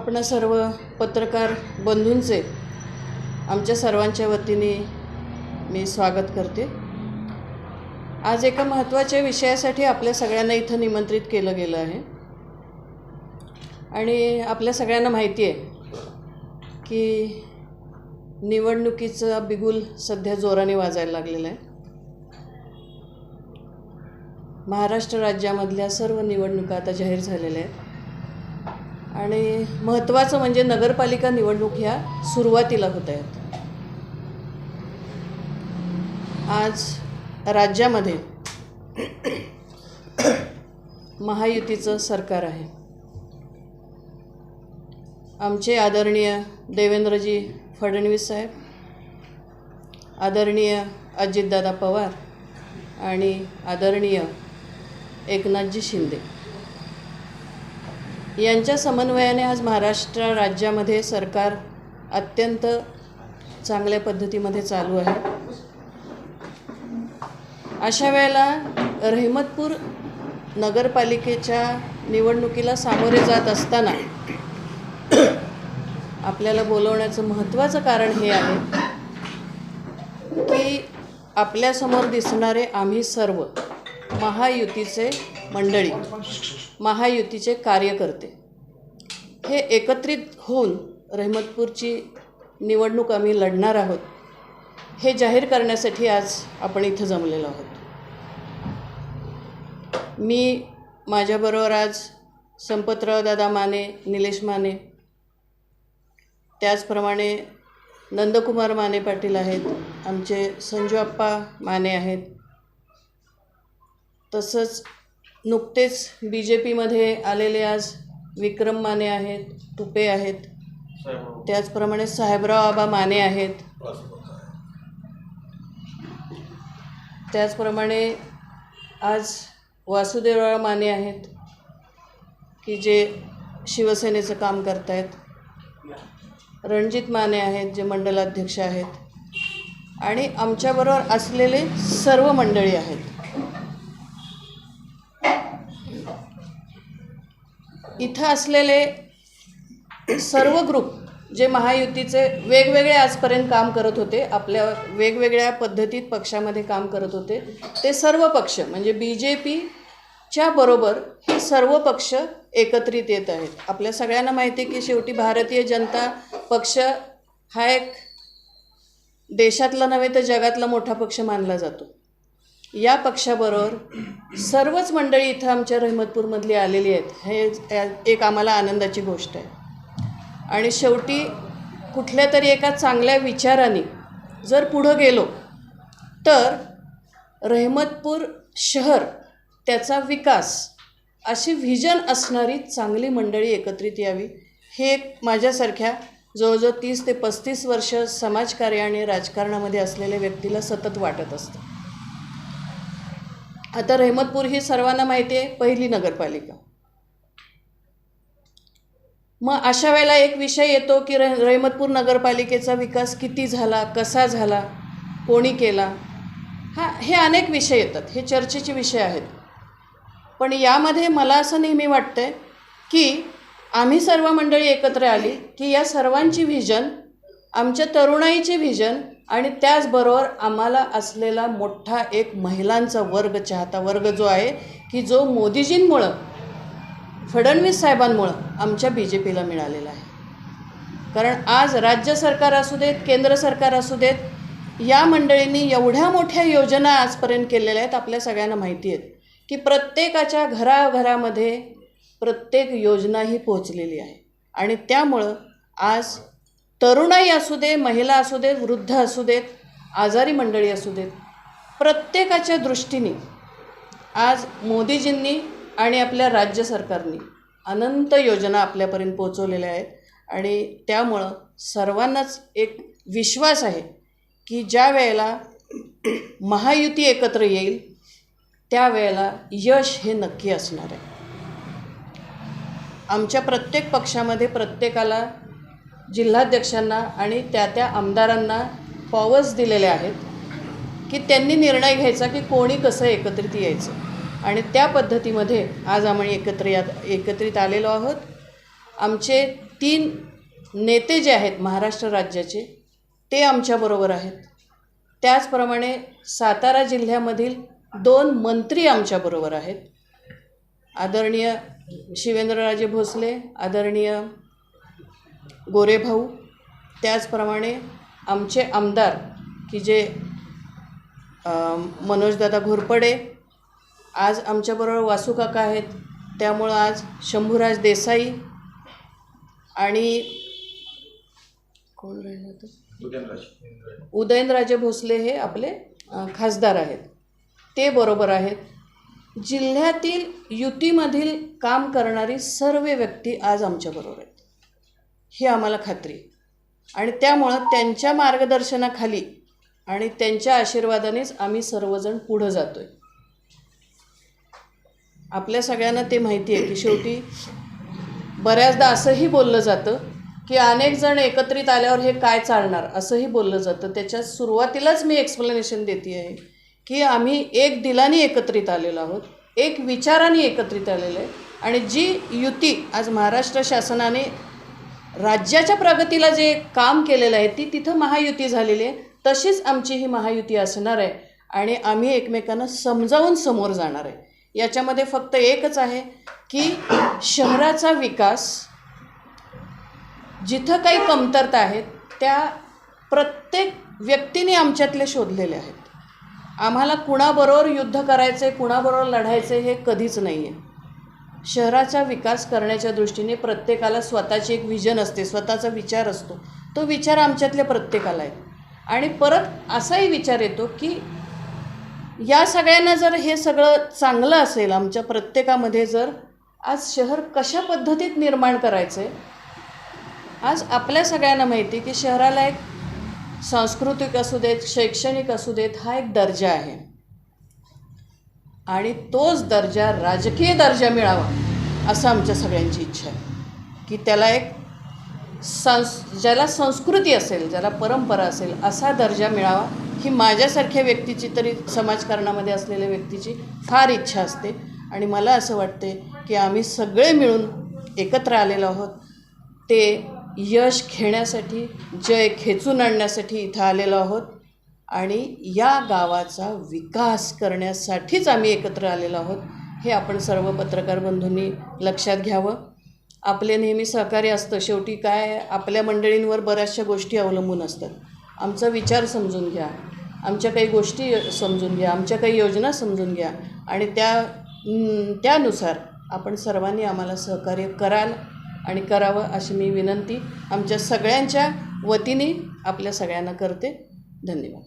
आपण सर्व पत्रकार बंधूंचे आमच्या सर्वांच्या वतीने मी स्वागत करते. आज एका महत्त्वाच्या विषयासाठी आपल्या सगळ्यांना इथं निमंत्रित केलं गेलं आहे. आणि आपल्या सगळ्यांना माहिती आहे की निवडणुकीचा बिगुल सध्या जोराने वाजायला लागलेला आहे. महाराष्ट्र राज्यामधल्या सर्व निवडणुका आता जाहीर झालेल्या आहेत. आणि महत्त्वाचं म्हणजे नगरपालिका निवडणूक ह्या सुरुवातीला होत आहेत. आज राज्यामध्ये महायुतीचं सरकार आहे. आमचे आदरणीय देवेंद्रजी फडणवीस साहेब आदरणीय अजितदादा पवार आणि आदरणीय एकनाथजी शिंदे. यांच्या समन्वयाने आज महाराष्ट्र राज्यामध्ये सरकार अत्यंत चांगल्या पद्धतीमध्ये चालू आहे. अशा वेळेला रहमतपूर नगरपालिकेच्या निवडणुकीला सामोरे जात असताना आपल्याला बोलवण्याचं महत्त्वाचं कारण हे आहे की आपल्यासमोर दिसणारे आम्ही सर्व महायुतीचे मंडळी महायुतीचे कार्यकर्ते. हे एकत्रित होऊन रहमतपूरची निवडणूक आम्ही लढणार आहोत. हे जाहीर करण्यासाठी आज आपण इथं जमलेलो आहोत. मी माझ्याबरोबर आज संपतराव दादा माने निलेश माने त्याचप्रमाणे नंदकुमार माने पाटील आहेत आमचे संजू आप्पा माने आहेत. तसंच नुकतेच बी जे पीमध्ये आलेले आज विक्रम माने आहेत तुपे आहेत. त्याचप्रमाणे साहेबराव आबा माने आहेत. त्याचप्रमाणे आज वासुदेवराव माने आहेत की जे शिवसेनेचं काम करत आहेत रणजित माने आहेत जे मंडलाध्यक्ष आहेत. आणि आमच्याबरोबर असलेले सर्व मंडळी आहेत. इथं असलेले सर्व ग्रुप जे महायुतीचे वेगवेगळे आजपर्यंत काम करत होते आपल्या वेगवेगळ्या पद्धतीत पक्षामध्ये काम करत होते ते सर्व पक्ष म्हणजे बी जे पीच्या बरोबर हे सर्व पक्ष एकत्रित येत आहेत. आपल्या सगळ्यांना माहिती आहे की शेवटी भारतीय जनता पक्ष हा एक देशातला नव्हे तर जगातला मोठा पक्ष मानला जातो. या पक्षाबरोबर सर्वच मंडळी इथं आमच्या रहमतपूरमधली आलेली आहेत. हे एक आम्हाला आनंदाची गोष्ट आहे. आणि शेवटी कुठल्या तरी एका चांगल्या विचाराने जर पुढं गेलो तर रहमतपूर शहर त्याचा विकास अशी व्हिजन असणारी चांगली मंडळी एकत्रित यावी हे एक माझ्यासारख्या जवळजवळ तीस ते पस्तीस वर्ष समाजकार्य आणि राजकारणामध्ये असलेल्या व्यक्तीला सतत वाटत असतं. आता रहमतपूर ही सर्वांना माहिती आहे पहिली नगरपालिका. मग अशा वेळेला एक विषय येतो की रह रहमतपूर नगरपालिकेचा विकास किती झाला कसा झाला कोणी केला? हा हे अनेक विषय येतात हे चर्चेचे विषय आहेत. पण यामध्ये मला असं नेहमी वाटतं आहे की आम्ही सर्व मंडळी एकत्र आली की या सर्वांची व्हिजन आमच्या तरुणाईची व्हिजन आणि त्याचबरोबर आम्हाला असलेला मोठा एक महिलांचा वर्ग चाहता वर्ग जो आहे की जो मोदीजींमुळं फडणवीस साहेबांमुळं आमच्या बी जे पीला मिळालेला आहे. कारण आज राज्य सरकार असू देत केंद्र सरकार असू देत या मंडळींनी एवढ्या मोठ्या योजना आजपर्यंत केलेल्या आहेत आपल्या सगळ्यांना माहिती आहेत की प्रत्येकाच्या घराघरामध्ये प्रत्येक योजना ही पोहोचलेली आहे. आणि त्यामुळं आज तरुणाई असू दे महिला असू देत वृद्ध असू देत आजारी मंडळी असू देत प्रत्येकाच्या दृष्टीने आज मोदीजींनी आणि आपल्या राज्य सरकारने अनंत योजना आपल्यापर्यंत पोचवलेल्या आहेत. आणि त्यामुळं सर्वांनाच एक विश्वास आहे की ज्या वेळेला महायुती एकत्र येईल त्यावेळेला यश हे नक्की असणार आहे. आमच्या प्रत्येक पक्षामध्ये प्रत्येकाला जिल्हाध्यक्षांना आणि त्या त्या आमदारांना पॉवर्स दिलेले आहेत की त्यांनी निर्णय घ्यायचा की कोणी कसं एकत्रित यायचं. आणि त्या पद्धतीमध्ये आज आम्ही एकत्र या एकत्रित आलेलो आहोत. आमचे तीन नेते जे आहेत महाराष्ट्र राज्याचे ते आमच्याबरोबर आहेत. त्याचप्रमाणे सातारा जिल्ह्यामधील दोन मंत्री आमच्याबरोबर आहेत. आदरणीय शिवेंद्रराजे भोसले आदरणीय गोरेभाऊ त्याचप्रमाणे आमचे आमदार की जे मनोजदादा घोरपडे आज आमच्याबरोबर वासूकाका आहेत. त्यामुळं आज शंभूराज देसाई आणि कोण राहिलं उदयनराजे भोसले हे आपले खासदार आहेत. ते बरोबर आहेत. जिल्ह्यातील युतीमधील काम करणारी सर्व व्यक्ती आज आमच्याबरोबर आहेत. ही आम्हाला खात्री. आणि त्यामुळं त्यांच्या मार्गदर्शनाखाली आणि त्यांच्या आशीर्वादानेच आम्ही सर्वजण पुढं जातो आहे आपल्या सगळ्यांना ते माहिती आहे की शेवटी बऱ्याचदा असंही बोललं जातं की अनेक जण एकत्रित आल्यावर हे काय चालणार असंही बोललं जातं. त्याच्या सुरुवातीलाच मी एक्सप्लेनेशन देते आहे की आम्ही एक दिलाने एकत्रित आलेलो आहोत एक विचाराने एकत्रित आलेलो आहे. आणि जी युती आज महाराष्ट्र शासनाने राज्याच्या प्रगतीला जे काम केलेलं आहे ती तिथं महायुती झालेली आहे. तशीच आमची ही महायुती असणार आहे. आणि आम्ही एकमेकांना समजावून समोर जाणार आहे. याच्यामध्ये फक्त एकच आहे की शहराचा विकास जिथं काही कमतरता आहेत त्या प्रत्येक व्यक्तीने आमच्यातले शोधलेले आहेत. आम्हाला कुणाबरोबर युद्ध करायचे कुणाबरोबर लढायचं आहे हे कधीच नाही आहे शहराचा विकास करण्याच्या दृष्टीने प्रत्येकाला स्वतःची एक विजन असते स्वतःचा विचार असतो. तो विचार आमच्यातल्या प्रत्येकाला आहे आणि परत असाही विचार येतो की या सगळ्यांना जर हे सगळं चांगलं असेल आमच्या प्रत्येकामध्ये जर आज शहर कशा पद्धतीत निर्माण करायचं आहे आज आपल्या सगळ्यांना माहिती आहे की शहराला एक सांस्कृतिक असू देत शैक्षणिक असू देत हा एक दर्जा आहे. आणि तोच दर्जा राजकीय दर्जा मिळावा असं आमच्या सगळ्यांची इच्छा आहे. की त्याला एक संस ज्याला संस्कृती असेल ज्याला परंपरा असेल असा दर्जा मिळावा. ही माझ्यासारख्या व्यक्तीची तरी समाजकारणामध्ये असलेल्या व्यक्तीची फार इच्छा असते. आणि मला असं वाटते की आम्ही सगळे मिळून एकत्र आलेलो आहोत. ते यश घेण्यासाठी जय खेचून आणण्यासाठी इथं आलेलो आहोत. आणि या गावाचा विकास करण्यासाठीच आम्ही एकत्र आलेलो आहोत. हे आपण सर्व पत्रकार बंधूंनी लक्षात घ्यावं. आपले नेहमी सहकार्य असतं. शेवटी काय? आपल्या मंडळींवर बऱ्याचशा गोष्टी अवलंबून असतात. आमचा विचार समजून घ्या. आमच्या काही गोष्टी समजून घ्या. आमच्या काही योजना समजून घ्या. आणि त्या त्यानुसार आपण सर्वांनी आम्हाला सहकार्य कराल आणि करावं अशी मी विनंती आमच्या सगळ्यांच्या वतीने आपल्या सगळ्यांना करते. धन्यवाद.